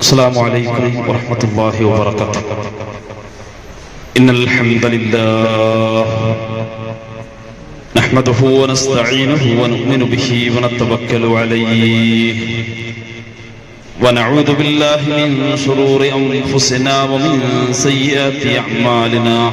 السلام عليكم ورحمة الله وبركاته. إن الحمد لله نحمده ونستعينه ونؤمن به ونتوكل عليه. ونعوذ بالله من شرور أنفسنا ومن سيئات أعمالنا.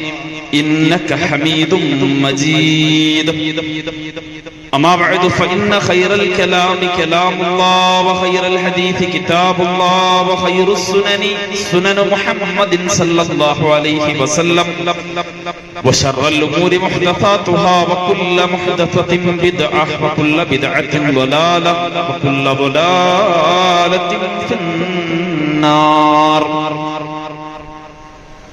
انك حميد مجيد أما بعد فإن خير الكلام كلام الله وخير الحديث كتاب الله وخير السنن سنن محمد صلى الله عليه وسلم وشر الأمور محدثاتها وكل محدثة بدعة وكل بدعة ضلالة وكل ضلالة في النار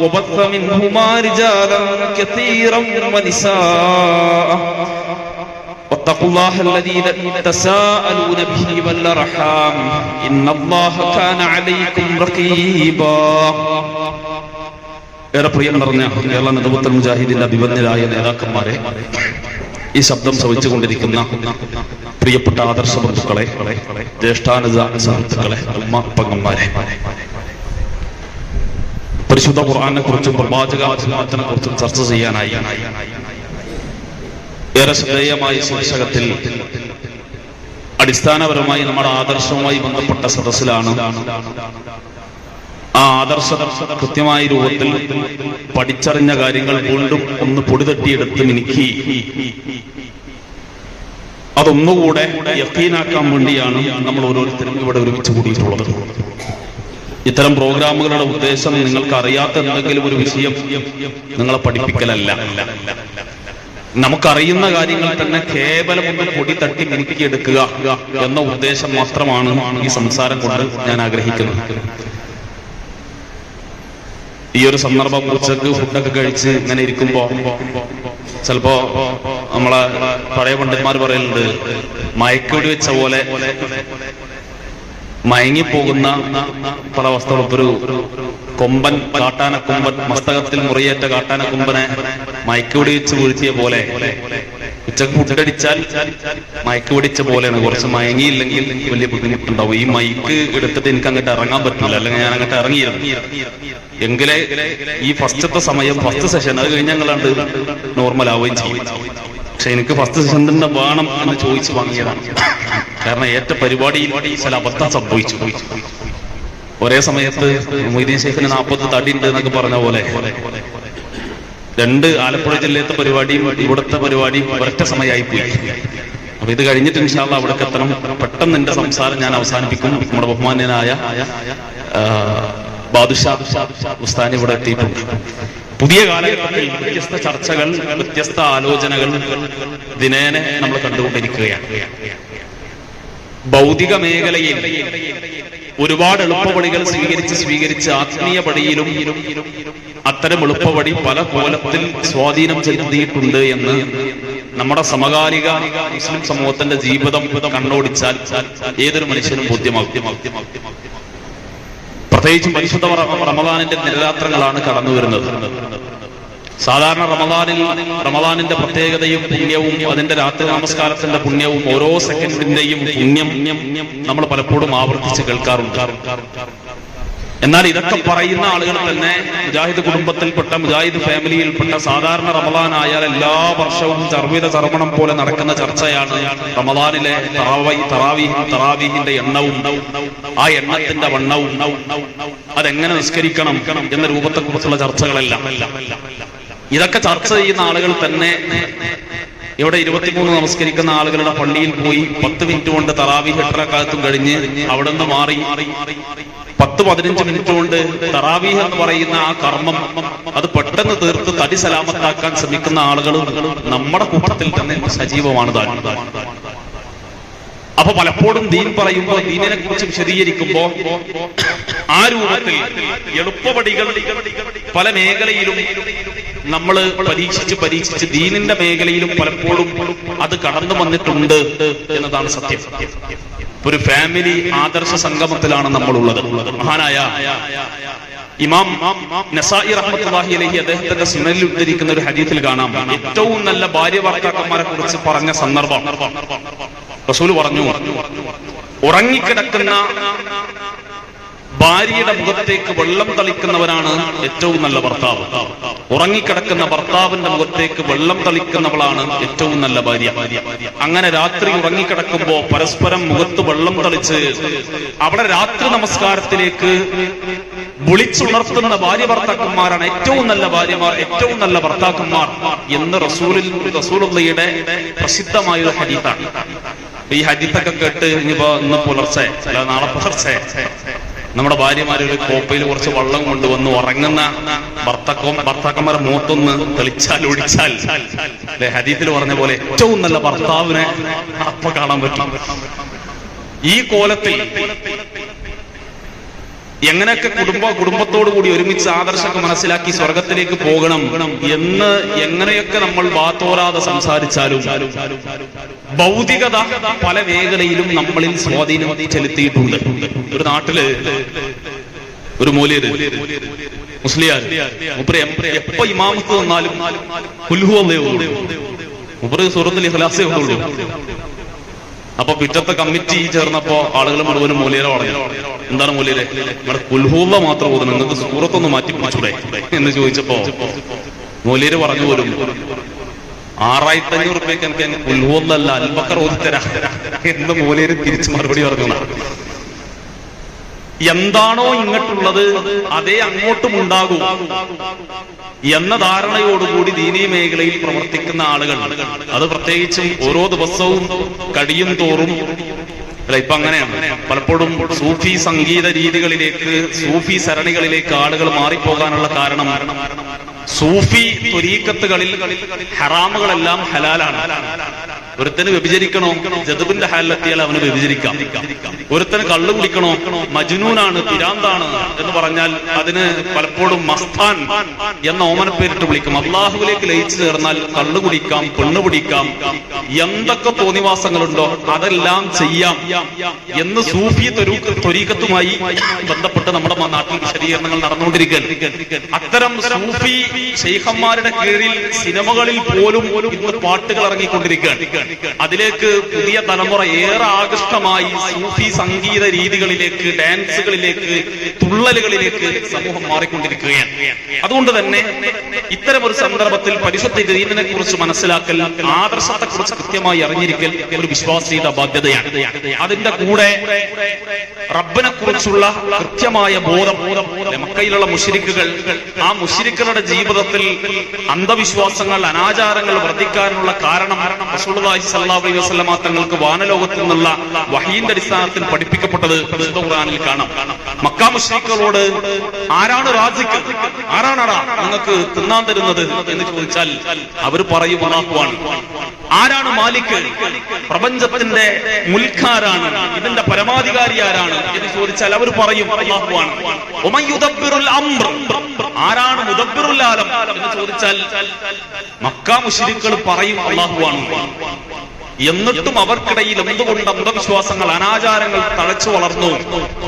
وبث منهما رجالا كثيرا ونساء واتقوا الله الذي تساءلون به والارحام ان الله كان عليكم رقيبا ഏറെ പ്രിയം നിറഞ്ഞ കേരള നേതൃത്വ മുജാഹിദിന്റെ അഭിമന്യരായ നേതാക്കന്മാരെ ഈ ശബ്ദം ശ്രവിച്ചുകൊണ്ടിരിക്കുന്ന പ്രിയപ്പെട്ട ആദർശ ബന്ധുക്കളെ ജ്യേഷ്ഠാനുജ സുഹൃത്തുക്കളെ അമ്മ പങ്ങന്മാരെ പരിശുദ്ധ ഖുർആാനെ കുറിച്ചും പ്രവാചക പ്രവാചകാചരണത്തിനെ കുറിച്ചും ചർച്ച ചെയ്യാനായി. ഏറെ ശ്രദ്ധേയമായ ശീർഷകത്തിൽ അടിസ്ഥാനപരമായി നമ്മുടെ ആദർശവുമായി ബന്ധപ്പെട്ട സദസ്സിലാണ് ആ ആദർശ കൃത്യമായ രൂപത്തിൽ പഠിച്ചറിഞ്ഞ കാര്യങ്ങൾ വീണ്ടും ഒന്ന് പൊടിതട്ടിയെടുത്ത് മിനുക്കി. അതൊന്നുകൂടെ യക്കീനാക്കാൻ വേണ്ടിയാണ് നമ്മൾ ഓരോരുത്തരും ഇവിടെ ഒരുമിച്ച് കൂടിയിട്ടുള്ളത്. ഇത്തരം പ്രോഗ്രാമുകളുടെ ഉദ്ദേശം നിങ്ങൾക്ക് അറിയാത്ത എന്തെങ്കിലും ഒരു വിഷയം നിങ്ങളെ പഠിപ്പിക്കലല്ല. നമുക്കറിയുന്ന കാര്യങ്ങൾ തന്നെ കേവലം ഒന്ന് പൊടി തട്ടി മുറുക്കിയെടുക്കുക എന്ന ഉദ്ദേശം മാത്രമാണ് ഈ സംസാരം കൊണ്ട് ഞാൻ ആഗ്രഹിക്കുന്നത്. ഈ ഒരു സന്ദർഭം ഉച്ചയ്ക്ക് ഫുഡൊക്കെ കഴിച്ച് ഇങ്ങനെ ഇരിക്കുമ്പോ ചിലപ്പോ നമ്മളെ പഴയ പണ്ഡിതന്മാർ പറയുന്നുണ്ട് മയക്കൊടി വെച്ച പോലെ മയങ്ങിപ്പോകുന്ന പല വസ്തുക്കളും. ഒരു കൊമ്പൻ കാട്ടാന കൊമ്പൻ മസ്തകത്തിൽ മുറിയേറ്റ കാട്ടാന കൊമ്പനെ മയക്കുപിടിച്ച് വീഴ്ത്തിയ പോലെ. ഉച്ചയ്ക്ക് ഫുഡടിച്ചാൽ മയക്ക് പിടിച്ച പോലെയാണ്. കുറച്ച് മയങ്ങിയില്ലെങ്കിൽ വലിയ ബുദ്ധിമുട്ടുണ്ടാവും. ഈ മൈക്ക് എടുത്തിട്ട് എനിക്ക് അങ്ങോട്ട് ഇറങ്ങാൻ പറ്റില്ല. അല്ലെങ്കിൽ ഞാൻ അങ്ങോട്ട് ഇറങ്ങിയിരുന്നു എങ്കിലേ ഈ ഫസ്റ്റത്തെ സമയം ഫസ്റ്റ് സെഷൻ അത് കഴിഞ്ഞ് ഞങ്ങളാണ്ട് നോർമൽ ആവുകയും ചെയ്യും. പക്ഷെ എനിക്ക് ഫസ്റ്റ് സെഷൻ തന്നെ വേണം എന്ന് ചോദിച്ചു വാങ്ങിയതാണ്. കാരണം ഏറ്റ പരിപാടിയിൽ ചില അബദ്ധം സംഭവിച്ചു. ഒരേ സമയത്ത് മൊയ്തീൻ ഷെയ്ഖിന് നാൽപ്പത് തടി ഉണ്ട് എന്നൊക്കെ പറഞ്ഞ പോലെ. രണ്ട് ആലപ്പുഴ ജില്ലത്തെ പരിപാടിയും ഇവിടുത്തെ പരിപാടിയും ഒരൊറ്റ സമയമായി പോയി അപ്പൊ ഇത് കഴിഞ്ഞിട്ട് ഇൻഷാല്ല അവിടെ എത്തണം. പെട്ടെന്ന് എന്റെ സംസാരം ഞാൻ അവസാനിപ്പിക്കും. നമ്മുടെ ബഹുമാന്യനായ ബാദുഷാ ഉസ്താനി ഇവിടെ എത്തിയിട്ടുണ്ട്. പുതിയ കാലഘട്ടത്തിൽ വ്യത്യസ്ത ചർച്ചകൾ വ്യത്യസ്ത ആലോചനകൾ ദിനേനെ നമ്മൾ കണ്ടുകൊണ്ടിരിക്കുകയാണ്. ഭൗതിക മേഖലയിൽ ഒരുപാട് എളുപ്പവഴികൾ സ്വീകരിച്ച് സ്വീകരിച്ച് ആത്മീയ പടിയിലും അത്തരം എളുപ്പവഴി പല കോലത്തിൽ സ്വാധീനം ചെലുത്തിയിട്ടുണ്ട് എന്ന് നമ്മുടെ സമകാലിക മുസ്ലിം സമൂഹത്തിന്റെ ജീവിതം കണ്ണോടിച്ചാൽ ഏതൊരു മനുഷ്യനും ബോധ്യമാകും. പ്രത്യേകിച്ചും പരിശുദ്ധ റമദാനിന്റെ നിരരാത്രങ്ങളാണ് കടന്നു വരുന്നത് സാധാരണ റമദാനിൽ റമദാനിന്റെ പ്രത്യേകതയും പുണ്യവും അതിന്റെ രാത്രി നമസ്കാരത്തിന്റെ പുണ്യവും ഓരോ സെക്കൻഡിന്റെയും പുണ്യം നമ്മൾ പലപ്പോഴും ആവർത്തിച്ച് കേൾക്കാറുണ്ട്. എന്നാൽ ഇതൊക്കെ പറയുന്ന ആളുകൾ തന്നെ മുജാഹിദ് കുടുംബത്തിൽപ്പെട്ട മുജാഹിദ് ഫാമിലിയിൽപ്പെട്ട സാധാരണ റമദാൻ ആയാൽ എല്ലാ വർഷവും ചർവിത ചർമ്മണം പോലെ നടക്കുന്ന ചർച്ചയാണ് റമദാനിലെ തറാവി എണ്ണവും. ആ എണ്ണത്തിന്റെ വണ്ണവും. അതെങ്ങനെ നിസ്കരിക്കണം എന്ന രൂപത്തെക്കുറിച്ചുള്ള ചർച്ചകളെല്ലാം. ഇതൊക്കെ ചർച്ച ചെയ്യുന്ന ആളുകൾ തന്നെ ഇവിടെ ഇരുപത്തിമൂന്ന് നമസ്കരിക്കുന്ന ആളുകളുടെ പള്ളിയിൽ പോയി പത്ത് മിനിറ്റ് കൊണ്ട് തറാവി ഹെട്ടറക്കാലത്തും കഴിഞ്ഞ് അവിടെ നിന്ന് മാറി. പത്ത് പതിനഞ്ച് മിനിറ്റ് കൊണ്ട് തറാവീഹ് എന്ന് പറയുന്ന ആ കർമ്മം അത് പെട്ടെന്ന് തീർത്ത് തടി സലാമത്താക്കാൻ ശ്രമിക്കുന്ന ആളുകളും നമ്മുടെ കൂട്ടത്തിൽ തന്നെ സജീവമാണ് താൻ അപ്പൊ പലപ്പോഴും ദീൻ പറയുമ്പോൾ ദീനിനെ കുറിച്ച് വിശദീകരിക്കുമ്പോ ആ രൂപത്തിൽ എളുപ്പപടികൾ പല മേഖലയിലും നമ്മൾ പരീക്ഷിച്ച് പരീക്ഷിച്ച് ദീനിന്റെ മേഖലയിലും പലപ്പോഴും അത് കടന്നു വന്നിട്ടുണ്ട് എന്നതാണ് സത്യം. ഒരു ഫാമിലി ആദർശ സംഗമത്തിലാണ് നമ്മളുള്ളത്. മഹാനായ ഇമാം നസായി റഹ്മത്തുള്ളാഹി അലൈഹി അദ്ദേഹത്തിന്റെ സുനലിൽ ഉദ്ധരിക്കുന്ന ഒരു ഹദീസിൽ കാണാം. ഏറ്റവും നല്ല ഭാര്യ ഭർത്താക്കന്മാരെ കുറിച്ച് പറഞ്ഞ സന്ദർഭം. റസൂൽ പറഞ്ഞു ഉറങ്ങിക്കിടക്കുന്ന ഭാര്യയുടെ മുഖത്തേക്ക് വെള്ളം തളിക്കുന്നവനാണ് ഏറ്റവും നല്ല ഭർത്താവ്. ഉറങ്ങിക്കിടക്കുന്ന ഭർത്താവിന്റെ മുഖത്തേക്ക് വെള്ളം തളിക്കുന്നവളാണ് ഏറ്റവും നല്ല ഭാര്യ. അങ്ങനെ രാത്രി ഉറങ്ങിക്കിടക്കുമ്പോ പരസ്പരം മുഖത്ത് വെള്ളം തളിച്ച് അവിടെ രാത്രി നമസ്കാരത്തിലേക്ക് വിളിച്ചുണർത്തുന്ന ഭാര്യ ഭർത്താക്കന്മാരാണ് ഏറ്റവും നല്ല ഭാര്യമാർ ഏറ്റവും നല്ല ഭർത്താക്കന്മാർ എന്ന് റസൂലിൽ റസൂലുള്ളയുടെ പ്രസിദ്ധമായ ഒരു ഹദീത്താണ്. ഈ ഹദീത്തൊക്കെ കേട്ട് ഇനിയിപ്പോ ഇന്ന് പുലർച്ചെ അല്ല നാളെ പുലർച്ചെ നമ്മുടെ ഭാര്യമാര് ഒരു കോപ്പയിൽ കുറച്ച് വെള്ളം കൊണ്ടുവന്ന് ഉറങ്ങുന്ന ഭർത്താക്കം ഭർത്താക്കന്മാരെ മൂത്തൊന്ന് തെളിച്ചാൽ ഒഴിച്ചാൽ അല്ലെ? ഹദീത്തിൽ പറഞ്ഞ പോലെ ഏറ്റവും നല്ല ഭർത്താവിനെ അപ്പൊ കാണാൻ പറ്റും. ഈ കോലത്തിൽ എങ്ങനെയൊക്കെ കുടുംബ കുടുംബത്തോടു കൂടി ഒരുമിച്ച് ആദർശമൊക്കെ മനസ്സിലാക്കി സ്വർഗത്തിലേക്ക് പോകണം എന്ന് എങ്ങനെയൊക്കെ നമ്മൾ വാത്തോരാതെ സംസാരിച്ചാലും ഭൗതികത പല മേഖലയിലും നമ്മളിൽ സ്വാധീനം ചെലുത്തിയിട്ടുണ്ട് ഒരു നാട്ടിൽ ഒരു മൂല്യ മുസ്ലിയാർ എപ്പോ ഇമാമത്ത് വന്നാലും ഇഖ്ലാസേ ഉള്ളൂ. അപ്പൊ പിറ്റത്തെ കമ്മിറ്റി ചേർന്നപ്പോ ആളുകൾ മുഴുവനും മൂല്യരെ പറഞ്ഞു എന്താണ് മൂല്യരെ നമ്മുടെ കുൽഹൂവ മാത്രം ഓതണം നിങ്ങൾക്ക് സൂറത്തൊന്ന് മാറ്റി പിടിച്ചൂടെ? എന്ന് ചോദിച്ചപ്പോ മൂല്യര് പറഞ്ഞു പോലും ആറായിരത്തി അഞ്ഞൂറ് റുപ്യക്ക് എനിക്ക് കുൽഹൂന്നല്ല അൽബക്കർ ഓതിത്തരാ എന്ന് മൂല്യര് തിരിച്ചു മറുപടി പറഞ്ഞു. എന്താണോ ഇങ്ങോട്ടുള്ളത് അതേ അങ്ങോട്ടും ഉണ്ടാകൂ എന്ന ധാരണയോടുകൂടി ദീനീ മേഖലയിൽ പ്രവർത്തിക്കുന്ന ആളുകൾ അത് പ്രത്യേകിച്ചും ഓരോ ദിവസവും കഴിയും തോറും അല്ല ഇപ്പൊ അങ്ങനെയാണ്. പലപ്പോഴും സൂഫി സംഗീത രീതികളിലേക്ക് സൂഫി സരണികളിലേക്ക് ആളുകൾ മാറിപ്പോകാനുള്ള കാരണം സൂഫി തുരീക്കത്തുകളിൽ ഹറാമുകളെല്ലാം ഹലാലാണ്. ഒരുത്തന് വ്യഭിചരിക്കണോ? ജതുബിന്റെ ഹാലിലെത്തിയാൽ അവന് വ്യഭിചരിക്കാം. ഒരുത്തന് കള്ളു കുടിക്കണോ? മജ്നൂനാണ് പിരാന്താണ് എന്ന് പറഞ്ഞാൽ അതിന് പലപ്പോഴും മസ്താൻ എന്ന ഓമന പേരിട്ട് വിളിക്കും. അള്ളാഹുവിലേക്ക് ലയിച്ചു ചേർന്നാൽ കള്ളു കുടിക്കാം പെണ്ണു പിടിക്കാം എന്തൊക്കെ തോന്നിവാസങ്ങളുണ്ടോ അതെല്ലാം ചെയ്യാം എന്ന് സൂഫി ത്വരീക്കത്തുമായി ബന്ധപ്പെട്ട് നമ്മുടെ നാട്ടിൽ വിശദീകരണങ്ങൾ നടന്നുകൊണ്ടിരിക്കുകയാണ്. അത്തരം സൂഫി ഷെയ്ഖന്മാരുടെ കീഴിൽ സിനിമകളിൽ പോലും ഇന്ന് പാട്ടുകൾ ഇറങ്ങിക്കൊണ്ടിരിക്കുകയാണ്. അതിലേക്ക് പുതിയ തലമുറ ഏറെ ആകൃഷ്ടമായി സൂഫി സംഗീത രീതികളിലേക്ക് ഡാൻസുകളിലേക്ക് തുള്ളലുകളിലേക്ക് സമൂഹം മാറിക്കൊണ്ടിരിക്കുകയാണ്. അതുകൊണ്ട് തന്നെ ഇത്തരം ഒരു സന്ദർഭത്തിൽ പരിശുദ്ധ ദീനിനെ കുറിച്ച് മനസ്സിലാക്കൽ ആദർശത്തെ കുറിച്ച് കൃത്യമായി അറിഞ്ഞിരിക്കൽ ഒരു വിശ്വാസിയുടെ ബാധ്യതയാണ്. അതിന്റെ കൂടെ റബ്ബിനെ കുറിച്ചുള്ള കൃത്യമായ ബോധം മക്കയിലുള്ള മുഷിരിക്കുകൾ ആ മുഷിരിക്കുകളുടെ ജീവിതത്തിൽ അന്ധവിശ്വാസങ്ങൾ അനാചാരങ്ങൾ വർദ്ധിക്കാനുള്ള കാരണം റസൂലുള്ളാഹി സ്വല്ലല്ലാഹു അലൈഹി വസല്ലമ തങ്ങൾക്ക് വാനലോകത്തിൽ നിന്നുള്ള വഹീന്റെ അടിസ്ഥാനത്തിൽ പഠിപ്പിക്കപ്പെട്ടത് പരിശുദ്ധ ഖുർആനിൽ കാണാം. മക്ക മുശ്രിക്കുകളോട് ആരാണ് റാസിക്ക്? ആരാണടാ നിങ്ങൾക്ക് തിന്നാൻ തരുന്നത് എന്ന് ചോദിച്ചാൽ അവർ പറയും അള്ളാഹുവാണ്. ആരാണ് മാലിക്? പ്രപഞ്ചത്തിന്റെ മുൽക്കാരാണ് ഇതിന്റെ പരമാധികാരി ആരാണ് എന്ന് ചോദിച്ചാൽ അവർ പറയും അള്ളാഹുവാണ്. ആരാണ് മുദബ്ബിറുൽ ആലം എന്ന് ചോദിച്ചാൽ മക്ക മുഷിരിക്കൾ പറയും അള്ളാഹുവാണ് എന്നിട്ടും അവർക്കിടയിൽ എന്തുകൊണ്ട് അന്ധവിശ്വാസങ്ങൾ അനാചാരങ്ങൾ തഴച്ചു വളർന്നു?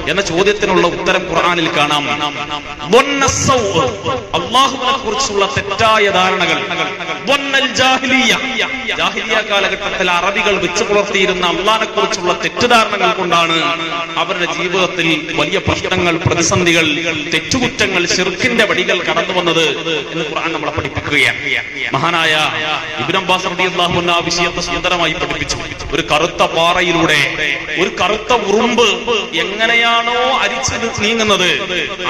എന്ന ചോദ്യത്തിനുള്ള ഉത്തരം ഖുർആനിൽ കാണാം. അള്ളാഹുവിനെ കുറിച്ചുള്ള തെറ്റായ ധാരണകൾ. ജാഹിലിയ. കാലഘട്ടത്തിൽ അറബികൾ വെച്ച് പുലർത്തിയിരുന്ന അള്ളാഹിനെ കുറിച്ചുള്ള തെറ്റിദ്ധാരണകൾ കൊണ്ടാണ് അവരുടെ ജീവിതത്തിൽ വലിയ പ്രശ്നങ്ങൾ പ്രതിസന്ധികൾ തെറ്റുകുറ്റങ്ങൾ ഷിർക്കിന്റെ വടികൾ കടന്നു വന്നത് എന്ന് ഖുർആൻ നമ്മളെ പഠിപ്പിക്കുകയാണ്. മഹാനായ അബ്ബാസ് റളിയല്ലാഹു അൻഹു ആ വിഷയത്തെ സുന്ദരമായി പഠിപ്പിച്ചു ഒരു കറുത്ത പാറയിലൂടെ ഒരു കറുത്ത ഉറുമ്പ് എങ്ങനെയാണോ അരിച്ചു നീങ്ങുന്നത്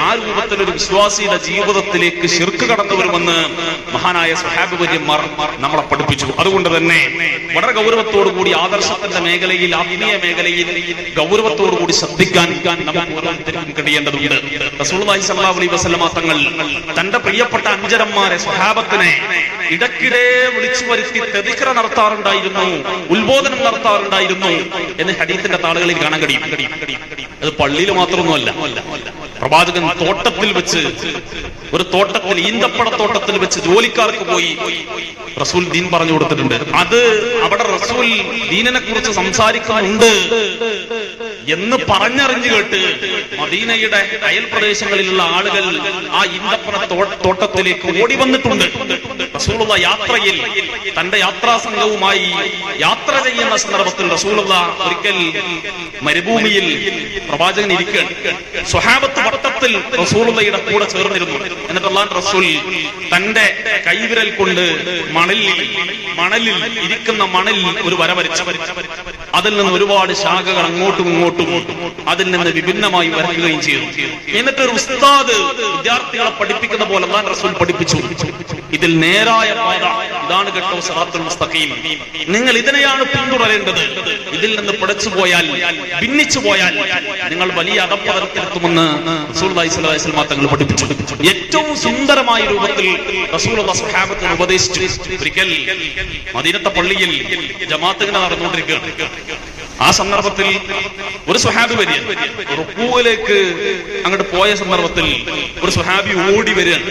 ആ രൂപത്തിൽ ഒരു വിശ്വാസിയുടെ ജീവിതത്തിലേക്ക് ശിർക്ക് കടന്നു വരുമെന്ന് മഹാനായ സ്വഹാബിപര്യന്മാർ നമ്മളെ പഠിപ്പിച്ചു. അതുകൊണ്ട് തന്നെ വളരെ ഗൗരവത്തോടു കൂടി ആദർശത്തിന്റെ മേഖലയിൽ ആത്മീയ മേഖലയിൽ ഗൗരവത്തോടു കൂടി ശ്രദ്ധിക്കാൻ കഴിയേണ്ടതുണ്ട്. തങ്ങൾ തന്റെ പ്രിയപ്പെട്ട അഞ്ചരന്മാരെ സ്വഹാബത്തിനെ ഇടയ്ക്കിടെ വിളിച്ചു വരുത്തി തെതിക്ര നടത്താറുണ്ടായിരുന്നു. ഉത്ബോധനം നടത്താറുണ്ടായിരുന്നു എന്ന് ഹരീത്തിന്റെ താളുകളിൽ കാണാൻ കഴിയും. അത് പള്ളിയിൽ മാത്രമൊന്നുമല്ല. പ്രവാചകൻ തോട്ടത്തിൽ വെച്ച് ഒരു തോട്ടത്തിൽ ഈന്തപ്പഴ തോട്ടത്തിൽ വെച്ച് ജോലിക്കാർക്ക് പോയി റസൂൽ ദീൻ പറഞ്ഞു കൊടുത്തിട്ടുണ്ട്. അത് അവിടെ റസൂൽ ദീനിനെ കുറിച്ച് സംസാരിക്കുന്നുണ്ട് എന്ന് പറഞ്ഞറിഞ്ഞു കേട്ട് മദീനയുടെ അയൽ പ്രദേശങ്ങളിലുള്ള ആളുകൾ ആ ഈന്തപ്പഴ തോട്ടത്തിലേക്ക് ഓടി വന്നിട്ടുണ്ട്. റസൂലുള്ള യാത്രയിൽ തന്റെ യാത്രാ സംഘവുമായി യാത്ര ചെയ്യുന്ന സന്ദർഭത്തിൽ റസൂലുള്ള ഒരിക്കൽ മരുഭൂമിയിൽ പ്രവാചകൻ ഇരിക്കുകയാണ്. സ്വഹാബത്ത് വട്ടത്തിൽ റസൂളുള്ളയുടെ കൂടെ ചേർന്നിരുന്നു. എന്നിട്ട് അള്ളാൻ റസൂൽ തന്റെ കൈവിരൽ കൊണ്ട് മണലിൽ മണലിൽ ഇരിക്കുന്ന മണലിൽ ഒരു വര വരച്ചു. അതിൽ നിന്ന് ഒരുപാട് ശാഖകൾ അങ്ങോട്ടും ഇങ്ങോട്ടും അതിൽ നിന്ന് വിഭിന്നമായി വരയ്ക്കുകയും ചെയ്തു. എന്നിട്ട് ഒരു ഉസ്താദ് വിദ്യാർത്ഥികളെ പഠിപ്പിക്കുന്ന പോലെ അള്ളാൻ റസൂൽ പഠിപ്പിച്ചു. ഇതിൽ നേരായ പാത. ഇതാണ് കേട്ടോ സറാത്തുൽ മുസ്തഖീം. നിങ്ങൾ ഇതിനെയാണ് പിന്തുടരേണ്ടത്. ഇതിൽ നിന്ന് പിടച്ചു പോയാൽ ഭിന്നിച്ചു പോയാൽ നിങ്ങൾ വലിയ അധപ്പതത്തിലെത്തുമെന്ന് സ്വല്ലല്ലാഹി അലൈഹി തങ്ങൾ പഠിപ്പിച്ചു. ഏറ്റവും സുന്ദരമായ രൂപത്തിൽ റസൂലുള്ള സ്വഹാബത്തിന് ഉപദേശിച്ചു. ഒരിക്കൽ മദീനത്തെ പള്ളിയിൽ ജമാഅത്ത് ഇങ്ങനെ നടന്നുകൊണ്ടിരിക്കുകയാണ്. ആ സന്ദർഭത്തിൽ ഒരു സ്വഹാബി വരിക റുക്കൂവിലേക്ക് അങ്ങോട്ട് പോയ സന്ദർഭത്തിൽ ഒരു സുഹാബി ഓടി വരികയാണ്.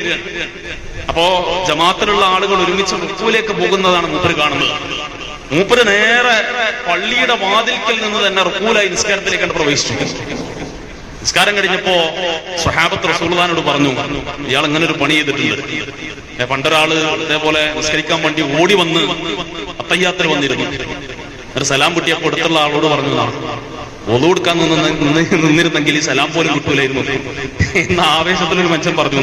അപ്പോ ജമാത്തിലുള്ള ആളുകൾ ഒരുമിച്ച് റുക്കൂവിലേക്ക് പോകുന്നതാണ് മൂപ്പര് കാണുന്നത്. മൂപ്പര് നേരെ പള്ളിയുടെ വാതിൽക്കൽ നിന്ന് തന്നെ റുക്കൂലായി നിസ്കാരത്തിലേക്കാണ് പ്രവേശിച്ചു. നിസ്കാരം കഴിഞ്ഞപ്പോ സ്വഹാബത്ത് റസൂൽദാനോട് പറഞ്ഞു ഇയാൾ അങ്ങനെ ഒരു പണി ചെയ്തിട്ടുണ്ട്. പണ്ടൊരാൾ ഇതേപോലെ നിസ്കരിക്കാൻ വേണ്ടി ഓടി വന്ന് അത്തയ്യാത്തിൽ വന്നിരുന്നു. ഒരു സലാം കുട്ടിയപ്പോ അടുത്തുള്ള ആളോട് പറഞ്ഞു ഒതു കൊടുക്കാൻ നിന്ന് നിന്ന് നിന്നിരുന്നെങ്കിൽ ഈ സലാം പോലും കിട്ടൂലായിരുന്നു. എന്ന ആവേശത്തിൽ ഒരു മനുഷ്യൻ പറഞ്ഞു